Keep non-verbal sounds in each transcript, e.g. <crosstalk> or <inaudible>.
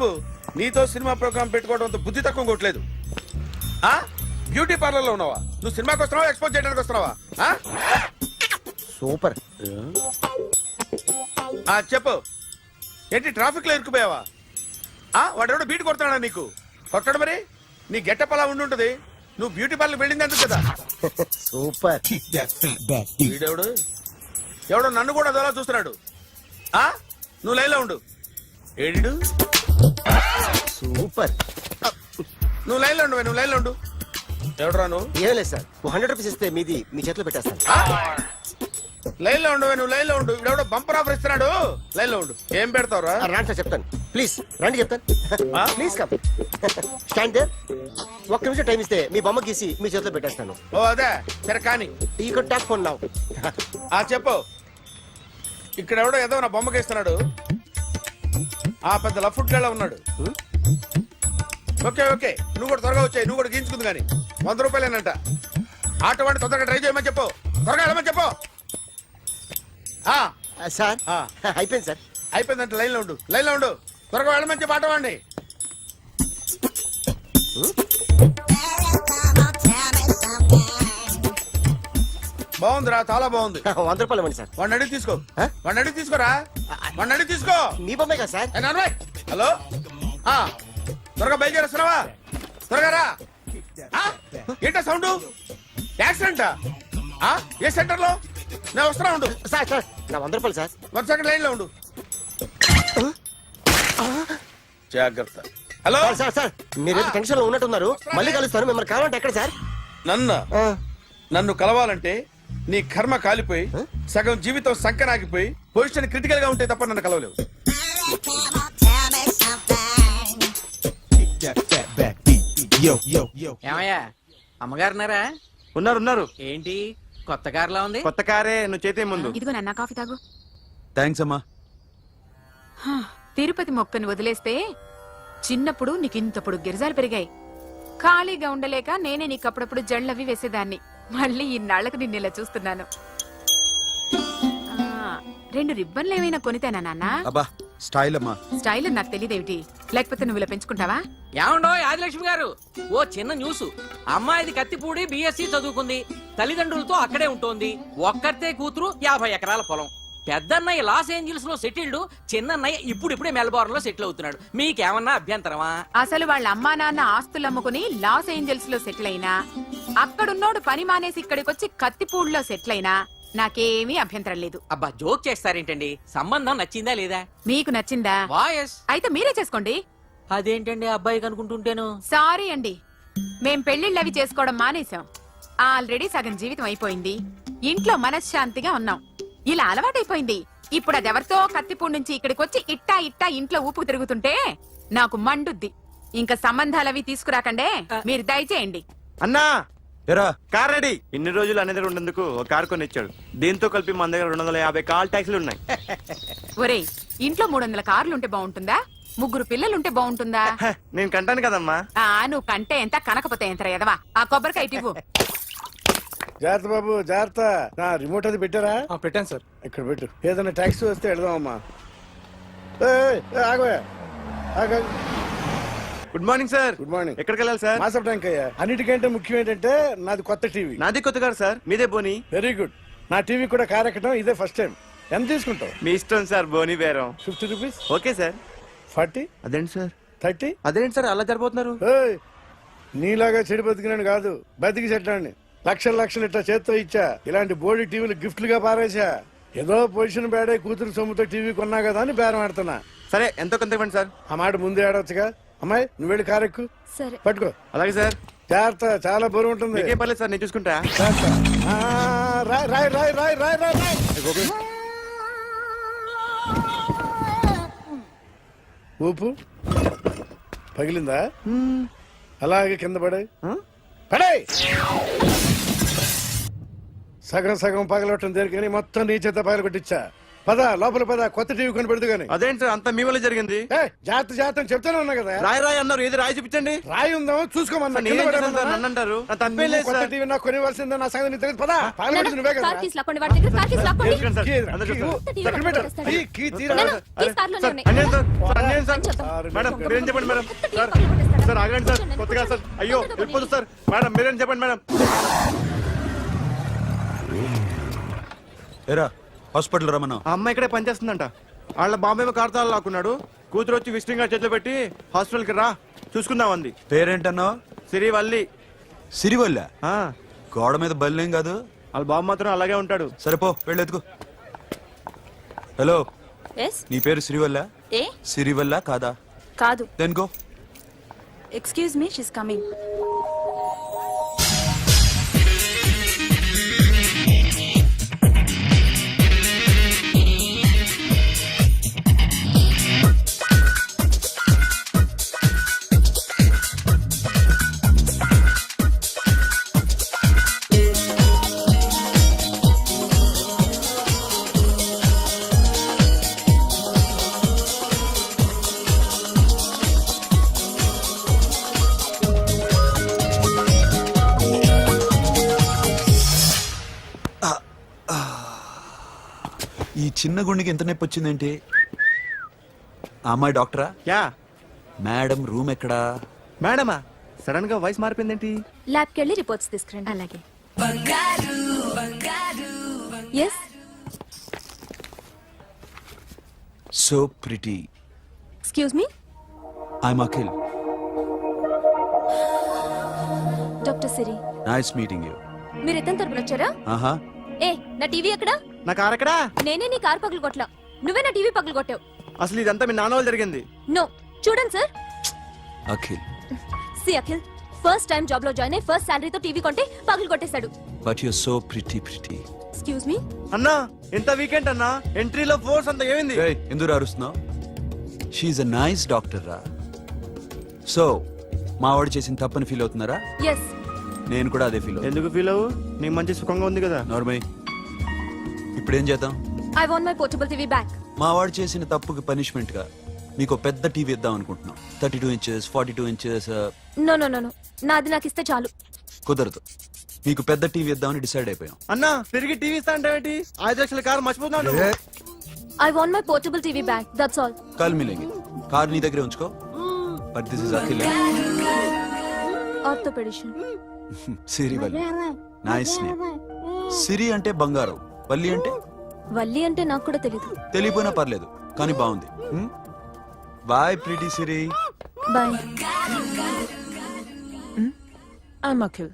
నువ్వు నీతో cinema programme పెట్టుకోవడంతో బుద్ధి తక్కువ కొట్టలేదు. ఆ? బ్యూటీ పార్లర్లో ఉన్నావా? నువ్వు సినిమాకి వస్తున్నావా? ఎక్స్పోజ్ చేయడానికి వస్తున్నావా? ఆ? సూపర్. ఆ చెప్పు. ఏంటి ట్రాఫిక్లో ఇరుక్కుపోయావా? ఆ వాడెవడో బీట్ కొడతాడా నీకు? కొట్టడు మరి. నీ గెట్టప్ అలా ఉండి ఉంటది నువ్వు బ్యూటీ పార్లర్ వెళ్ళింది ఎందుకు కదా? సూపర్. వీడెవడు? ఎవడో నన్ను కూడా అదోలా చూస్తున్నాడు. ఆ? నువ్వు లైన్లో ఉండు. ఏడు సూపర్. నువ్వు లైన్లో ఉండు నువ్వు లైన్లో ఉండు. ఎవడరా నువ్వు? ఏం లేదు సార్. హండ్రెడ్ రూపీస్ ఇస్తే మీది మీ చేతిలో పెట్టేస్తాను. లైన్లో ఉండు నువ్వు లైన్లో ఉండు ఇవిడెవడో బంపర్ ఆఫర్ ఇస్తున్నాడు. లైన్లో ఉండు. ఏం పెడతావురా? రాండి సార్ చెప్తాను. ప్లీజ్ రండి చెప్తాను. ఆ? Please come. స్టాండ్ దేర్ ఒక్క నిమిషం టైం ఇస్తే మీ బొమ్మ గీసి మీ చేతిలో పెట్టేస్తాను. ఓ అదే. సరే కానీ. ఈ టాక్ ఫోన్ నౌ ఆ చెప్పు. ఇక్కడ ఎవడో ఏదో నా బొమ్మకి ఇస్తున్నాడు ఆ పెద్ద లఫుట్ గళ్ళ ఉన్నాడు ఓకే ఓకే. నువ్వు కూడా త్వరగా వచ్చాయి. నువ్వు కూడా గీంచుకుంది కానీ. వంద రూపాయలేనంట. ఆటో వాడిని తొందరగా ట్రై చేయమని చెప్పు. త్వరగా వెళ్ళమని చెప్పు. ఆ, సార్. ఆ. <laughs> అయిపోయింది సార్. అయిపోయిందంట లైన్లో ఉండు. లైన్లో ఉండు. త్వరగా వెళ్ళమని చెప్పు ఆటో వాడిని. బాగుందిరా చాలా బాగుంది. <laughs> వంద రూపాయలు ఇవ్వండి సార్. వాడిని అడిగి తీసుకో. ఆ? వాడిని అడిగి తీసుకోరా? వాడిని అడిగి తీసుకో. మీ బొమ్మే కదా సార్? ఏ హలో? త్వరగా బయలుదేరేస్తున్నావా? త్వరగా రా. ఏంటా సౌండ్? యాక్సిడెంట్? ఏ సెంటర్లో నేను వస్తున్నా ఉండు. సార్ సార్ నా వంద రూపాయలు సార్. వన్ సెకండ్ లైన్లో ఉండు జాగ్రత్త. హలో? సార్ సార్ మీరు టెన్షన్లో ఉన్నట్టున్నారు. మళ్ళీ కలుస్తాను. మిమ్మల్ని కావాలంటే ఎక్కడ సార్? నన్ను ఆ, నన్ను కలవాలంటే నీ కర్మ కాలిపోయి సగం జీవితం సంకనాగిపోయి పొజిషన్ క్రిటికల్గా ఉంటే తప్ప నన్ను కలవలేవు. ఏమయ్యా? అమ్మగారున్నారా? ఉన్నారు ఉన్నారు. ఏంటి? కొత్త కారులా ఉంది? కొత్త కారే నువ్వు చేతే ముందు. ఇదిగో నాన్న కాఫీ తాగు. థ్యాంక్స్ అమ్మా. హా, తిరుపతి మొక్కను వదిలేస్తే చిన్నప్పుడు నీకు ఇంతప్పుడు గిరిజాలు పెరిగాయి. ఖాళీగా ఉండలేక నేనే నీకు అప్పుడప్పుడు జళ్ళవి వేసేదాన్ని. మళ్ళీ ఇన్నాళ్ళకు నిన్ను ఇలా చూస్తున్నాను. ఆ, రెండు రిబ్బన్లు ఏమైనా కొనితేనా నాన్న? అబ్బా స్టైల్ అమ్మా. స్టైల్ అని నాకు తెలియదేమిటి లేకపోతే నువ్వు ఇలా పెంచుకుంటావా? ఏమండో ఆదిలక్ష్మి గారు? ఓ చిన్న న్యూస్. అమ్మాయిది కత్తిపూడి బిఎస్సి చదువుకుంది. తల్లిదండ్రులతో అక్కడే ఉంటోంది. ఒక్కరితే కూతురు యాభై ఎకరాల పొలం. పెద్దన్నయ్య లాస్ ఏంజల్స్లో సెటిల్డ్ చిన్నన్నయ్య ఇప్పుడిప్పుడే మెల్బోర్న్లో సెటిల్ అవుతున్నాడు. మీకేమన్నా అభ్యంతరమా? అసలు వాళ్ళ అమ్మా నాన్న ఆస్తులు అమ్ముకుని లాస్ ఏంజల్స్లో సెటిల్ అయినా అక్కడున్నోడు పని మానేసి ఇక్కడికొచ్చి కత్తిపూడిలో సెటిల్ అయినా నాకేమీ అభ్యంతరం లేదు. అబ్బా జోక్ చేస్తారేంటండి? సంబంధం నచ్చిందా లేదా? మీకు నచ్చిందా? వాయస్. అయితే మీరే చేసుకోండి. అదేంటండి అబ్బాయికి అనుకుంటుంటేను సారీ అండి. మేం పెళ్ళిళ్ళు అవి చేసుకోవడం మానేశాం. ఆల్రెడీ సగం జీవితం అయిపోయింది. ఇంట్లో మనశ్శాంతిగా ఉన్నాం. ఇలా అలవాటైపోయింది. ఇప్పుడు అది ఎవరితో కత్తిపూడి నుంచి ఇక్కడికి వచ్చి ఇట్టా ఇట్టా ఇంట్లో ఊపుకు తిరుగుతుంటే నాకు మండుద్ది. ఇంకా సంబంధాలవి తీసుకురాకండే. మీరు దయచేయండి. అన్నా! ఎరా. Car ready. ఇన్ని రోజులు అనే దగ్గర ఉండేందుకు ఒక కార్ కొని ఇచ్చాడు దీంతో కలిపి మన దగ్గర రెండు వందల యాభై కాల్ ట్యాక్సీలు ఉన్నాయి. <laughs> ఒరేయ్ ఇంట్లో మూడు వందల కార్లు ఉంటే బాగుంటుందా? ముగ్గురు పిల్లలుంటే బాగుంటుందా? హ, నేను కంటాను కదమ్మా. ఆ నువ్వు కంటే ఎంత కనకపోతే ఎంత ఎదవా ఆ కొబ్బరికాయ ఇవ్వు. జాగ్రత్త బాబు జాగ్రత్త. నా రిమోట్ అది పెట్టారా? పెట్టాను సార్. ఇక్కడ పెట్టు. ఏదైనా ట్యాక్సీ వస్తే వెళదామమ్మా. ఆగవే. ఆగు, ఆగు. Good morning sir good morning ఎక్కడికి వెళ్ళాలి సార్ మాసప్ ట్యాంక్ అయ్యా. అన్నిటికంటే ముఖ్యం ఏంటంటే నాది కొత్త టీవీ. నాది కొత్త కారు సార్ మీదే బోని. వెరీ గుడ్ నా టీవీ కూడా కార్ ఎక్కడం ఇదే ఫస్ట్ టైం ఎంత తీసుకుంటావు? మీ ఇష్టం సార్ బోని బేరం fifty rupees okay sir forty అదేంటి సార్ థర్టీ అదేంటి సార్ అలా జరిపోతున్నారు? ఏయ్, నీలాగా చెడు బతికినాను కాదు. బతికి చెట్లాండి లక్షల లక్షలు ఇట్లా చేత్తో ఇచ్చా. ఇలాంటి బోడి టీవీలు గిఫ్ట్లుగా పారేసా ఏదో పొజిషన్ బేడే కూతురు సొమ్ముతో టీవీ కొన్నా కదా అని బేరం ఆడుతున్నా. సరే ఎంతో కొంత ఇవ్వండి సార్ ఆ మాట ముందే ఆడొచ్చుగా అమ్మాయి నువ్వు వెళ్ళి కారు ఎక్కు. సరే. పట్టుకో. అలాగే సార్. జాగ్రత్త చాలా బరువు ఉంటుంది. మీకేం పర్లేదు సార్ నేను చూసుకుంటా. జాగ్రత్త. ఆ, రాయ్ రాయ్ రాయ్ రాయ్ రాయ్ రాయ్ రాయ్. ఊపు. పగిలిందా? అలాగే కింద పడే పడే సగం సగం పగలవటం దేనికని మొత్తం నీ చేత పగల కొట్టించా పద లోపల పద కొత్త టీవీ కొనిపెడదు గాని అదేంటి సార్ అంత మీ వల్ల జరిగింది ఏ జాగ్రత్త జాగ్రత్త అని చెప్తానే ఉన్నా కదా రాయి రాయి అన్నారు ఏది రాయి చూపించండి రాయి ఉందామో చూసుకోమన్నా నేనేం కింద చేశాను సార్? పడేమన్నా? నన్ను అంటారు నా తప్పేం నువ్వు లేదు కొత్త సార్ టీవీ నాకు కొనివ్వాల్సిందే నా సంగతి నీకు తెలియదు పద నువ్వే కదా కార్ కీస్ లాక్కోండి వాడి దగ్గర కార్ కీస్ లాక్కోండి ఎందుకండి సార్? కీ ఏదిరా? అందరూ కీ చూస్తారు. ఇవ్వు. ఎక్కడ పెట్టు? కీ, కీ తీరా. నాన్న, కీస్ కార్లోనే సార్, ఉన్నాయి. అన్యాయం సార్ సార్, అన్యాయం సార్ చెప్తాం. మేడం. మీరేం చెప్పండి మేడం సార్ ఆగండి సార్ కొత్తగా సార్. అయ్యో వెళ్ళిపోదు కొని. సార్ మేడం మీరేం చెప్పండి మేడం ఎరా హాస్పిటల్ రమ్మను ఆ అమ్మాయి ఇక్కడే పనిచేస్తుందంట. వాళ్ళ బాంబే కార్తాలు లాక్కున్నాడు. కూతురు వచ్చి విజిటింగ్ కార్డ్ చేతిలో పెట్టి హాస్పిటల్కి రా చూసుకుందాం అంది. పేరేంటన్నావు? సిరివల్లి. సిరివల్ల? ఆ, గోడ మీద బల్లేం కాదు? వాళ్ళ బాబు మాత్రం అలాగే ఉంటాడు. సరిపో వెళ్ళెత్తుకో హలో. ఎస్. నీ పేరు సిరివల్ల? ఏ? సిరివల్ల కాదా? కాదు. దెన్కో ఎక్స్క్యూజ్ మీ షీస్ కమింగ్. చిన్న గుండెకి ఎంత నొప్పి వచ్చిందేంటి? ఆ అమ్మాయి డాక్టరా? యా. మేడం రూమ్ ఎక్కడా? మేడమా? సడన్గా వాయిస్ మారిపోయిందేంటి? ల్యాబ్కి వెళ్ళి రిపోర్ట్స్ తీసుకురండి. అలాగే. Yes so pretty excuse me I'm Akhil doctor Siri nice meeting you మీరు ఎత్తని తరపున వచ్చారా? ఆహా ఏ నా టీవీ ఎక్కడా? నా కార్ ఎక్కడా? నేనే నీ కార్ పగలు కొట్టలా నువ్వే నా టీవీ పగలు కొట్టావు. అసలు ఇదంతా మీ నాన్న వాళ్ళు జరిగింది. నో చూడండి sir. Akhil. See Akhil first time జాబ్లో జాయిన్ అయ్యి ఫస్ట్ శాలరీతో టీవీ కొంటే పగలు కొట్టేశాడు. But you so pretty pretty excuse me అన్నా ఎంత వీకెండ్ అన్నా ఎంట్రీలో ఫోర్స్ అంత ఏమైంది? ఎందుకు అరుస్తున్నావు? షీఈ్ అ నైస్ డాక్టర్ రా. సో మా వాడు చేసిన తప్పని ఫీల్ అవుతున్నారా? ఎస్ నేను కూడా అదే ఫీల్ అవుతున్నా. ఎందుకు ఫీల్ అవ్వు? నీకు మంచి సుఖంగా ఉంది కదా. నార్మల్. ఇప్పుడేం చేద్దాం? I want my portable TV back మా వాడు చేసిన తప్పుకి పనిష్మెంట్గా మీకు పెద్ద టీవీ ఇద్దాం అనుకుంటున్నాం. Thirty two inches forty two inches no no no no నాది నాకు ఇస్తే చాలు. కుదరదు. మీకు పెద్ద టీవీ ఇద్దామని డిసైడ్ అయిపోయాం. అన్నా తిరిగి టీవీ ఇస్తా అంటే ఏంటి ఐదు లక్షల car మర్చిపోతున్నాడు I want my portable TV back that's all call మిలేంగి కార్ నీ దగ్గరే ఉంచుకో. But this is Akhil orthopedician Siri nice name Siri అంటే బంగారం. వల్లి అంటే? వల్లి అంటే నాకు కూడా తెలీదు. తెలియపోయినా పర్లేదు కానీ బాగుంది. Bye pretty Siri. Bye. I'm Akhil.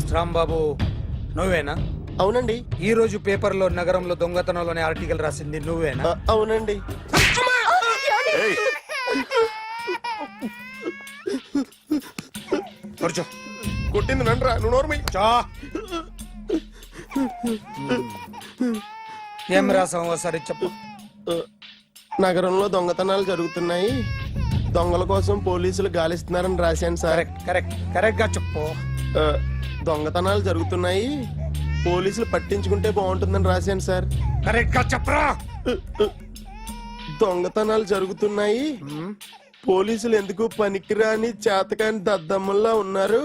Journalist Rambabu. నువ్వేనా? అవునండి. ఈ రోజు పేపర్లో నగరంలో దొంగతనంలోనే ఆర్టికల్ రాసింది నువ్వేనా? అవునండి. కొట్టింది నండ్రా నువ్వు నోర్మి చా. ఏం రాసావు ఒకసారి చెప్పు. నగరంలో దొంగతనాలు జరుగుతున్నాయి. దొంగల కోసం పోలీసులు గాలిస్తున్నారని రాశాను సార్. కరెక్ట్ కరెక్ట్ కరెక్ట్గా చెప్పు. దొంగతనాలు జరుగుతున్నాయి. పోలీసులు పట్టించుకుంటే బాగుంటుందని రాశాను సార్. కరెక్ట్గా చెప్పరా దొంగతనాలు జరుగుతున్నాయి. పోలీసులు ఎందుకు పనికిరాని చేతకాని దద్దమ్మల్లా ఉన్నారు?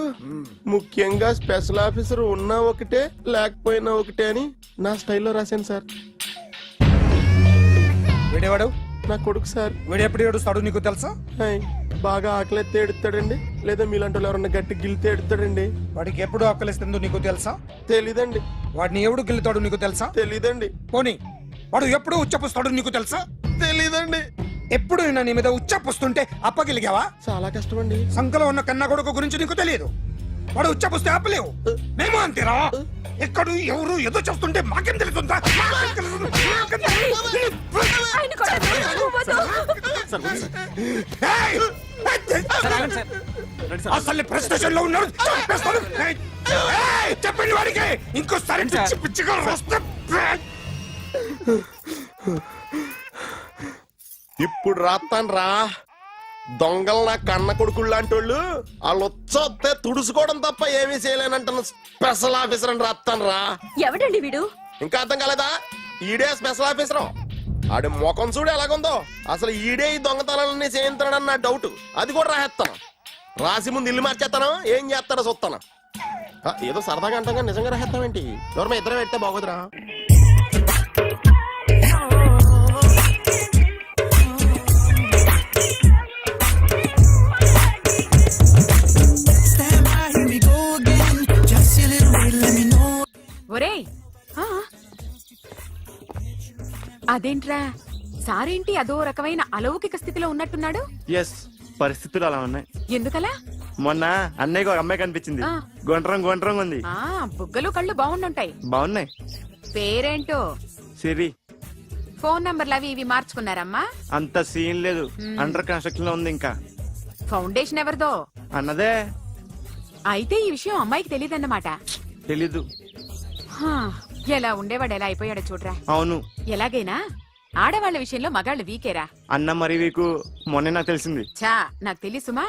ముఖ్యంగా స్పెషల్ ఆఫీసర్ ఉన్నా ఒకటే లేకపోయినా ఒకటే అని నా స్టైల్లో రాశాను సార్. వీడేవాడు? నా కొడుకు సార్. వీడు ఎప్పుడు ఏడుస్తాడు నీకు తెలుసా? హాయ్, బాగా ఆకలిస్తే ఎడుతాడండి లేదా మీలాంటి వాళ్ళు ఎవరన్నా గట్టి గిల్తే ఎడుతాడండి వాడికి ఎప్పుడు ఆకలిస్తుందో నీకు తెలుసా? తెలీదండి. వాడిని ఎవడు గిల్లుతాడు నీకు తెలుసా? తెలీదండి. పోనీ వాడు ఎప్పుడు ఉచ్చపుస్తాడు నీకు తెలుసా? తెలీదండి. ఎప్పుడు నిన్న నీ మీద ఉచ్చపుస్తుంటే అప్పగిలిగావా? చాలా కష్టం అండి సంకలో ఉన్న కన్న కొడుకు గురించి నీకు తెలియదు. వాడు ఉచ్చపుస్తే ఆపలేవు మేము అంతేరా ఎక్కడు ఎవరు ఏదో చేస్తుంటే మాకేం తెలుస్తుందా మాకేం తెలుస్తుంది? మాకేం తెలుస్తుంది? ఏయ్! అసలు ఉన్నాడు చంపేస్తాను. ఏయ్! ఏయ్! చెప్పండి వాడికి ఇంకోసారి పిచ్చి పిచ్చిగా వస్తే ఇప్పుడు రాత్తాను రా దొంగలు నా కన్న కొడుకులు లాంటి వాళ్ళు వాళ్ళు వచ్చొస్తే తుడుచుకోవడం తప్ప ఏమీ చేయలేనంటున్న స్పెషల్ ఆఫీసర్ అని రాత్తాను రా ఎవడండి వీడు? ఇంకా అర్థం కాలేదా? ఈడే స్పెషల్ ఆఫీసర్. ఆడి ముఖం చూడు ఎలాగుందో. అసలు ఈడే ఈ దొంగతనాలన్నీ చేయించాడని నా డౌట్. అది కూడా రాసేస్తాను రాసి ముందు ఇల్లు మార్చేస్తాను ఏం చేస్తాడో చూస్తాను. ఏదో సరదాగా అంటాం నిజంగా రాసేస్తామేంటి ఎవరి ఇద్దరం పెడితే బాగోదురా. అదేంట్రా? సారేంటి అదో రకమైన అలౌకిక స్థితిలో ఉన్నట్టున్నాడు? ఎస్ పరిస్థితులు అలా ఉన్నాయి. ఎందుకలా? మొన్న అన్నయ్యకు ఒక అమ్మాయి కనిపించింది. ఆ. గుండ్రం గుండ్రం ఉంది. ఆ బుగ్గలు కళ్ళు బాగుండుంటాయి. బాగున్నాయి. పేరేంటో? సిరి. ఫోన్ నంబర్లు అవి ఇవి మార్చుకున్నారమ్మా? అంత సీన్ లేదు. అండర్ కన్స్ట్రక్షన్లో ఉంది ఇంకా. ఫౌండేషన్ ఎవరిదో? అన్నదే. అయితే ఈ విషయం అమ్మాయికి తెలియదన్నమాట తెలీదు. హా, ఎలా ఉండేవాడు ఎలా అయిపోయాడో చూడరా. అవును. ఎలాగైనా ఆడవాళ్ళ విషయంలో మగాళ్ళు వీకేరా. అన్న మరి వీకు మొన్నే నాకు తెలిసింది. చా నాకు తెలుసుమా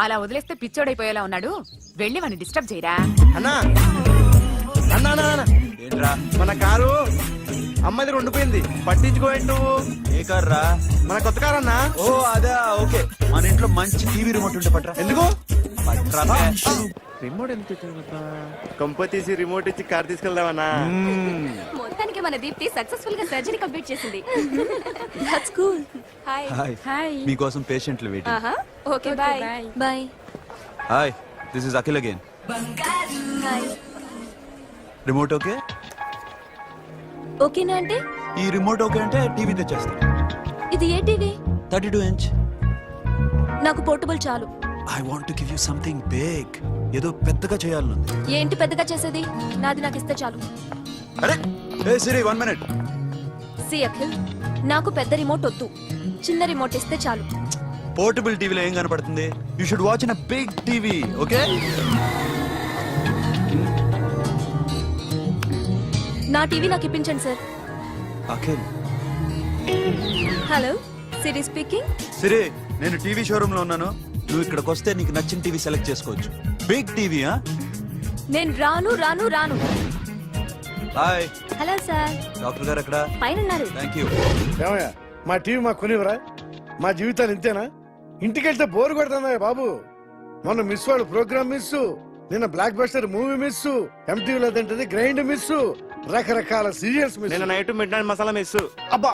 అలా వదిలేస్తే పిచ్చోడైపోయేలా ఉన్నాడు. వెళ్ళి వాడిని డిస్టర్బ్ చేయరా. అన్నా. అన్నా అన్నా, అన్నా. ఏంట్రా? మన కారు అమ్మాయిది ఉండిపోయింది పట్టించుకోండి నువ్వు ఏ కార్ రా మన కొత్త కారు అన్నా. ఓ అదా ఓకే. మన ఇంట్లో మంచి టీవీ రిమోట్ ఉంటే పట్రా. ఎందుకు. రిమోట్ ఎందుకు తెచ్చావు? కంప తీసి రిమోట్ ఇచ్చి కార్ తీసుకెళ్దామన్నా. మొత్తానికి మన దీప్తి సక్సెస్ఫుల్గా సర్జరీ కంప్లీట్ చేసింది. That's cool hi hi hi మీకోసం పేషెంట్లు waiting okay bye bye hi this is Akhil again hi remote okay ఓకేనా అంటే ఈ రిమోట్ ఓకే అంటే టీవీ తెచ్చేస్తాను ఇది ఏ టీవీ థర్టీ టూ ఇంచ్ నాకు పోర్టబుల్ చాలు. I want give you something big ఏదో పెద్దగా చేయాలనుంది. ఏంటి పెద్దగా చేసేది? నాది నాకు ఇస్తే చాలు. అరే ఏ Siri one minute see Akhil నాకు పెద్ద రిమోట్ వద్దు. చిన్న రిమోట్ ఇస్తే చాలు. పోర్టబుల్ టీవీలో ఏం కనపడుతుంది? You should watch in a big TV okay నా టీవీ నాకు ఇప్పించండి sir Akhil. Hello Siri speaking Siri నేను టీవీ షోరూమ్లో ఉన్నాను. నువ్వు ఇక్కడికి వస్తే నీకు నచ్చిన టీవీ సెలెక్ట్ చేసుకోవచ్చు. బిగ్ టీవీ నేను రాను రాను రాను. Hi hello sir. డాక్టర్ గారు ఎక్కడ? పైన ఉన్నారు థ్యాంక్ యూ ఏమయ్యా మా టీవీ మాకు కొనివరా మా జీవితాలు ఇంతేనా? ఇంటికెళ్తే బోర్ కొడుతుందా బాబు. మొన్న మిస్ వాళ్ళు ప్రోగ్రామ్ మిస్ నిన్న బ్లాక్ బస్టర్ మూవీ మిస్ ఎంటీవీలో తింటది గ్రైండ్ మిస్ రకరకాల సీరియల్స్ మిస్. నేను night midnight masala miss. అబ్బా